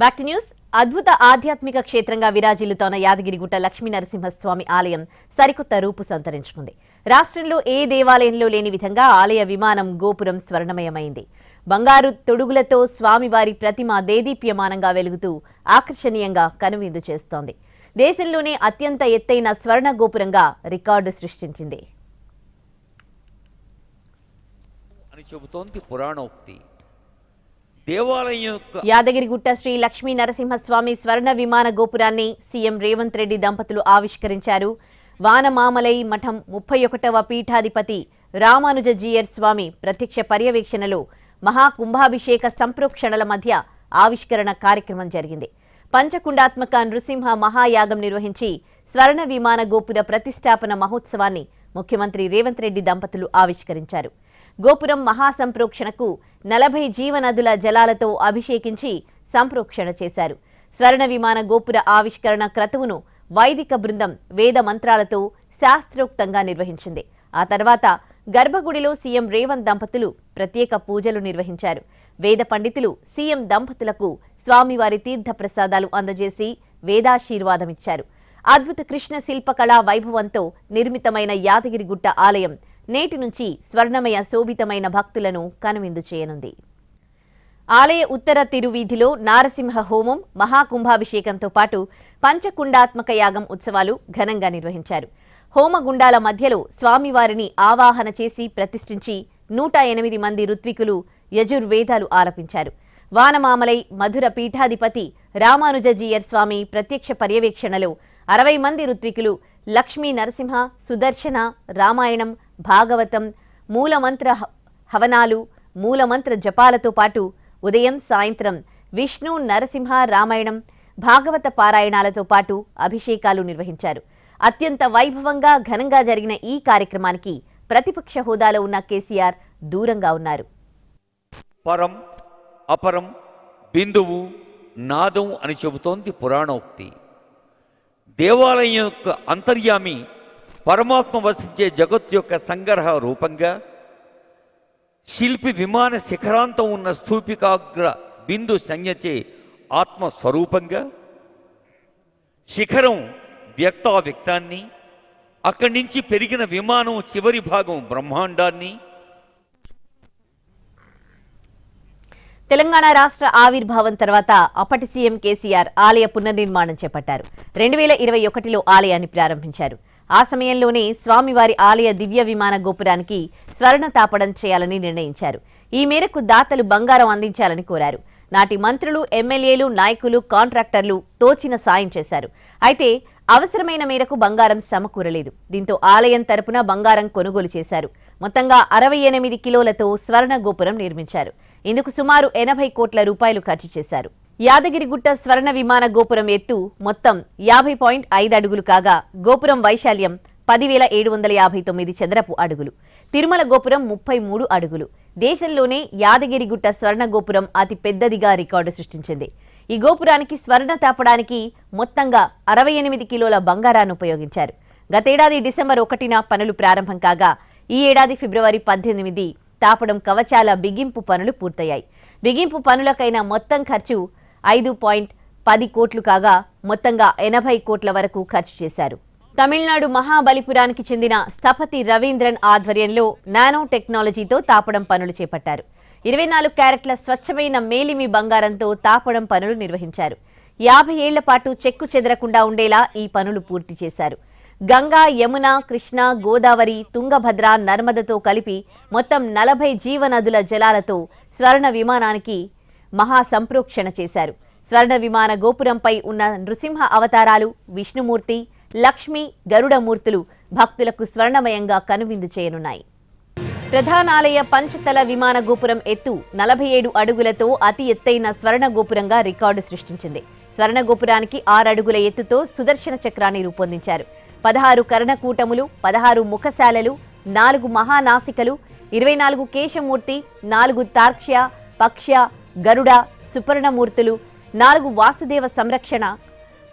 Back to news. అద్భుత ఆధ్యాత్మిక క్షేత్రంగా విరాజిల్లుతోన్న యాదగిరిగుట్ట లక్ష్మీ నరసింహస్వామి ఆలయం సరికొత్త రూపు సంతరించుకుంది. రాష్ట్రంలో ఏ దేవాలయంలో లేని విధంగా ఆలయ విమానం గోపురం స్వర్ణమయమైంది. బంగారు తొడుగులతో స్వామివారి ప్రతిమ దేదీప్యమానంగా వెలుగుతూ ఆకర్షణీయంగా కనువిందు చేస్తోంది. దేశంలోనే అత్యంత ఎత్తైన స్వర్ణ గోపురంగా రికార్డు సృష్టించింది. అని చెబుతోంది పురాణోక్తి. దేవాలయం యొక్క యాదగిరిగుట్ట శ్రీ లక్ష్మీ నరసింహస్వామి స్వర్ణ విమాన గోపురాన్ని సీఎం రేవంత్ రెడ్డి దంపతులు ఆవిష్కరించారు. వానమామలై మఠం ముప్పై ఒకటవ పీఠాధిపతి రామానుజ జీయర్ స్వామి ప్రత్యక్ష పర్యవేక్షణలో మహాకుంభాభిషేక సంప్రోక్షణల మధ్య ఆవిష్కరణ కార్యక్రమం జరిగింది. పంచకుండాత్మక నృసింహ మహాయాగం నిర్వహించి స్వర్ణ విమాన గోపుర ప్రతిష్టాపన మహోత్సవాన్ని ముఖ్యమంత్రి రేవంత్ రెడ్డి దంపతులు ఆవిష్కరించారు. గోపురం మహాసంప్రోక్షణకు నలభై జీవనదుల జలాలతో అభిషేకించి సంప్రోక్షణ చేశారు. స్వర్ణ విమాన గోపుర ఆవిష్కరణ క్రతువును వైదిక బృందం వేద మంత్రాలతో శాస్త్రోక్తంగా నిర్వహించింది. ఆ తర్వాత గర్భగుడిలో సీఎం రేవంత్ దంపతులు ప్రత్యేక పూజలు నిర్వహించారు. వేద పండితులు సీఎం దంపతులకు స్వామివారి తీర్థ ప్రసాదాలు అందజేసి వేదాశీర్వాదమిచ్చారు అద్భుత కృష్ణ శిల్పకళా వైభవంతో నిర్మితమైన యాదగిరిగుట్ట ఆలయం నేటి నుంచి స్వర్ణమయ శోభితమైన భక్తులను కనువిందు చేయనుంది. ఆలయ ఉత్తర తిరువీధిలో నారసింహ హోమం మహాకుంభాభిషేకంతో పాటు పంచకుండాత్మక యాగం ఉత్సవాలు ఘనంగా నిర్వహించారు. హోమగుండాల మధ్యలో స్వామివారిని ఆవాహన చేసి ప్రతిష్ఠించి నూట ఎనిమిది మంది ఋత్వికులు యజుర్వేదాలు ఆలపించారు. వానమామలై మధుర పీఠాధిపతి రామానుజజీయర్ స్వామి ప్రత్యక్ష పర్యవేక్షణలో అరవై మంది ఋత్వికులు లక్ష్మీ నరసింహ సుదర్శన రామాయణం భాగవతం మూలమంత్ర హ- హవనాలు మూలమంత్ర జపాలతో పాటు ఉదయం సాయంత్రం విష్ణు నరసింహ రామాయణం భాగవత పారాయణాలతో పాటు అభిషేకాలు నిర్వహించారు. అత్యంత వైభవంగా ఘనంగా జరిగిన ఈ కార్యక్రమానికి ప్రతిపక్ష హోదాలో ఉన్న కేసీఆర్ దూరంగా ఉన్నారు. పరం అపరం బిందువు నాదం అని చెబుతోంది పురాణోక్తి. దేవాలయం యొక్క అంతర్యామి పరమాత్మ వసించే జగత్ యొక్క సంగ్రహ రూపంగా శిల్పి విమాన శిఖరాంతం ఉన్న స్థూపికాగ్ర బిందు సంజ్ఞచే ఆత్మస్వరూపంగా శిఖరం వ్యక్తావ్యక్తాన్ని అక్కడి నుంచి పెరిగిన విమానం చివరి భాగం బ్రహ్మాండాన్ని. తెలంగాణ రాష్ట్ర ఆవిర్భావం తర్వాత అప్పటి సీఎం కేసీఆర్ ఆలయ పునర్నిర్మాణం చేపట్టారు. రెండు వేల ఇరవై ఒకటిలో ఆలయాన్ని ప్రారంభించారు. ఆ సమయంలోనే స్వామివారి ఆలయ దివ్య విమాన గోపురానికి స్వర్ణ తాపడం చేయాలని నిర్ణయించారు. ఈ మేరకు దాతలు బంగారం అందించాలని కోరారు. నాటి మంత్రులు ఎమ్మెల్యేలు నాయకులు కాంట్రాక్టర్లు తోచిన సాయం చేశారు. అయితే అవసరమైన మేరకు బంగారం సమకూరలేదు. దీంతో ఆలయం తరపున బంగారం కొనుగోలు చేశారు. మొత్తంగా అరవై ఎనిమిది కిలోలతో స్వర్ణ గోపురం నిర్మించారు. ఇందుకు సుమారు ఎనభై కోట్ల రూపాయలు ఖర్చు చేశారు. యాదగిరిగుట్ట స్వర్ణ విమాన గోపురం ఎత్తు మొత్తం యాభై పాయింట్ ఐదు అడుగులు కాగా గోపురం వైశాల్యం పదివేల ఏడు వందల యాభై తొమ్మిది చదరపు అడుగులు. తిరుమల గోపురం ముప్పై మూడు అడుగులు. దేశంలోనే యాదగిరిగుట్ట స్వర్ణ గోపురం అతి పెద్దదిగా రికార్డు సృష్టించింది. ఈ గోపురానికి స్వర్ణ తాపడానికి మొత్తంగా అరవై ఎనిమిది కిలోల బంగారాన్ని ఉపయోగించారు. గతేడాది డిసెంబర్ ఒకటిన పనులు ప్రారంభం కాగా ఈ ఏడాది ఫిబ్రవరి పద్దెనిమిది తాపడం కవచాల బిగింపు పనులు పూర్తయ్యాయి. బిగింపు పనులకైన మొత్తం ఖర్చు ఐదు పాయింట్ పది కోట్లు కాగా మొత్తంగా ఎనభై కోట్ల వరకు ఖర్చు చేశారు. తమిళనాడు మహాబలిపురానికి చెందిన స్థపతి రవీంద్రన్ ఆధ్వర్యంలో నానో టెక్నాలజీతో తాపడం పనులు చేపట్టారు. ఇరవై నాలుగు క్యారెట్ల స్వచ్ఛమైన మేలిమి బంగారంతో తాపడం పనులు నిర్వహించారు. యాభై ఏళ్ళ పాటు చెక్కు చెదరకుండా ఉండేలా ఈ పనులు పూర్తి చేశారు. గంగా యమున కృష్ణ గోదావరి తుంగభద్ర నర్మదతో కలిపి మొత్తం నలభై జీవనదుల జలాలతో స్వర్ణ విమానానికి మహా సంప్రోక్షణ చేశారు. స్వర్ణ విమాన గోపురంపై ఉన్న నృసింహ అవతారాలు విష్ణుమూర్తి లక్ష్మి గరుడమూర్తులు భక్తులకు స్వర్ణమయంగా కనువిందు చేయనున్నాయి. ప్రధానాలయ పంచతల విమాన గోపురం ఎత్తు నలభై ఏడు అడుగులతో అతి ఎత్తైన స్వర్ణ గోపురంగా రికార్డు సృష్టించింది. స్వర్ణ గోపురానికి ఆరు అడుగుల ఎత్తుతో సుదర్శన చక్రాన్ని రూపొందించారు. పదహారు కర్ణకూటములు పదహారు ముఖశాలలు నాలుగు మహానాసికలు ఇరవై నాలుగు కేశమూర్తి నాలుగు తార్క్ష్య పక్ష గరుడ సుపర్ణమూర్తులు నాలుగు వాసుదేవ సంరక్షణ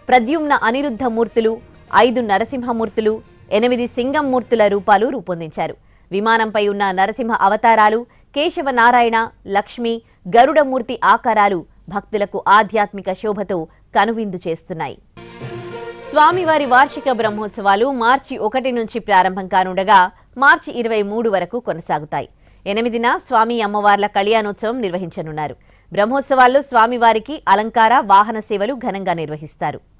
ప్రద్యుమ్న అనిరుద్ధ మూర్తులు ఐదు నరసింహమూర్తులు ఎనిమిది సింగమ్మూర్తుల రూపాలు రూపొందించారు. విమానంపై ఉన్న నరసింహ అవతారాలు కేశవ నారాయణ లక్ష్మి గరుడమూర్తి ఆకారాలు భక్తులకు ఆధ్యాత్మిక శోభతో కనువిందు చేస్తున్నాయి. స్వామివారి వార్షిక బ్రహ్మోత్సవాలు మార్చి ఒకటి నుంచి ప్రారంభం కానుండగా మార్చి ఇరవై మూడు వరకు కొనసాగుతాయి. ఎనిమిదిన స్వామి అమ్మవార్ల కళ్యాణోత్సవం నిర్వహించనున్నారు. బ్రహ్మోత్సవాల్లో స్వామివారికి అలంకార వాహన సేవలు ఘనంగా నిర్వహిస్తారు.